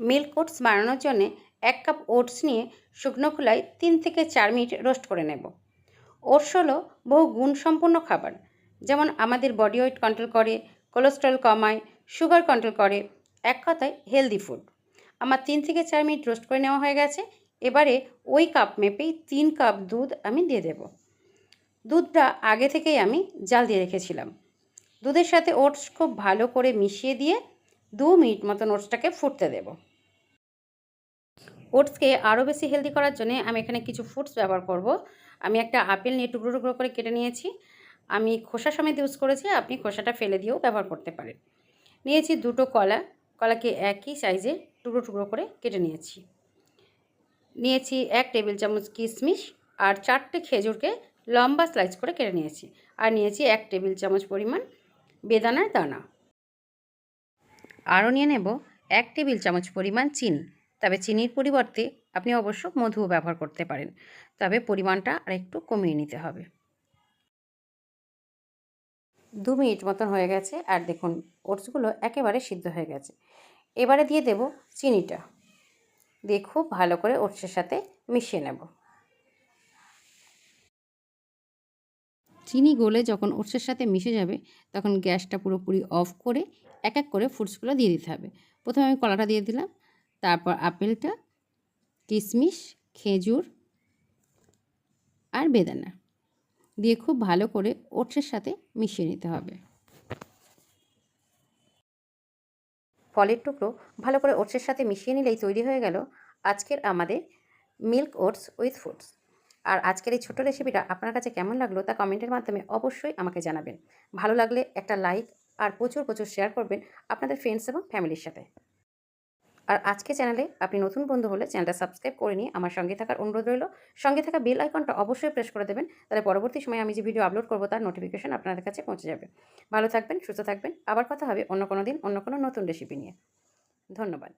Milk oats বানানোর জন্য এক কাপ ওটস নিয়ে শুকনো খোলায় তিন থেকে চার মিনিট রোস্ট করে নেব। ওটস হলো বহু গুণসম্পন্ন খাবার। যেমন আমাদের বডি ওয়েট কন্ট্রোল করে, কোলেস্ট্রল কমায়, সুগার কন্ট্রোল করে, এক কথায় হেলদি ফুড। আমার তিন থেকে চার মিনিট রোস্ট করে নেওয়া হয়ে গেছে। এবারে ওই কাপ মেপেই তিন কাপ দুধ আমি দিয়ে দেব। দুধটা আগে থেকেই আমি জাল দিয়ে রেখেছিলাম। দুধের সাথে ওটস খুব ভালো করে মিশিয়ে দিয়ে দু মিনিট মতন ওটসটাকে ফুটতে দেব। ওটসকে আরও বেশি হেলদি করার জন্য আমি এখানে কিছু ফুডস ব্যবহার করব। আমি একটা আপেল নিয়ে টুকরো টুকরো করে কেটে নিয়েছি। আমি খোসা সমেত ইউজ করেছি, আপনি খোসাটা ফেলে দিয়েও ব্যবহার করতে পারেন। নিয়েছি দুটো কলা, কলাকে একই সাইজে টুকরো টুকরো করে কেটে নিয়েছি। নিয়েছি এক টেবিল চামচ কিশমিশ আর চারটে খেজুরকে লম্বা স্লাইস করে কেটে নিয়েছি। আর নিয়েছি এক টেবিল চামচ পরিমাণ বেদানার দানা। আরও নিয়ে নেব এক টেবিল চামচ পরিমাণ চিনি। তবে চিনির পরিবর্তে আপনি অবশ্য মধুও ব্যবহার করতে পারেন। তবে পরিমাণটা আর একটু কমিয়ে নিতে হবে। দু মিনিট মতন হয়ে গেছে আর দেখুন, ওটসগুলো একেবারে সিদ্ধ হয়ে গেছে। এবারে দিয়ে দেব চিনিটা। দিয়ে খুব ভালো করে ওটসের সাথে মিশিয়ে নেব। চিনি গলে যখন ওটসের সাথে মিশে যাবে, তখন গ্যাসটা পুরোপুরি অফ করে এক এক করে ফ্রুটসগুলো দিয়ে দিতে হবে। প্রথমে আমি কলাটা দিয়ে দিলাম, তারপর আপেলটা, কিশমিশ, খেজুর আর বেদানা দিয়ে খুব ভালো করে ওটসের সাথে মিশিয়ে নিতে হবে। ফলের টুকরো ভালো করে ওটসের সাথে মিশিয়ে নিলেই তৈরি হয়ে গেল আজকের আমাদের মিল্ক ওটস উইথ ফুডস আর আজকের এই ছোটো রেসিপিটা আপনার কাছে কেমন লাগল তা কমেন্টের মাধ্যমে অবশ্যই আমাকে জানাবেন। ভালো লাগলে একটা লাইক আর প্রচুর প্রচুর শেয়ার করবেন আপনাদের ফ্রেন্ডস এবং ফ্যামিলির সাথে। আর আজকে চ্যানেলে আপনি নতুন বন্ধু হলে চ্যানেলটা সাবস্ক্রাইব করে নিয়ে আমার সঙ্গে থাকার অনুরোধ রইল। সঙ্গে থাকা বেল আইকনটা অবশ্যই প্রেস করে দেবেন, তাহলে পরবর্তী সময় আমি যে ভিডিও আপলোড করব তার নোটিফিকেশন আপনাদের কাছে পৌঁছে যাবে। ভালো থাকবেন, সুস্থ থাকবেন, আবার কথা হবে অন্য কোনো দিন অন্য কোনো নতুন রেসিপি নিয়ে। ধন্যবাদ।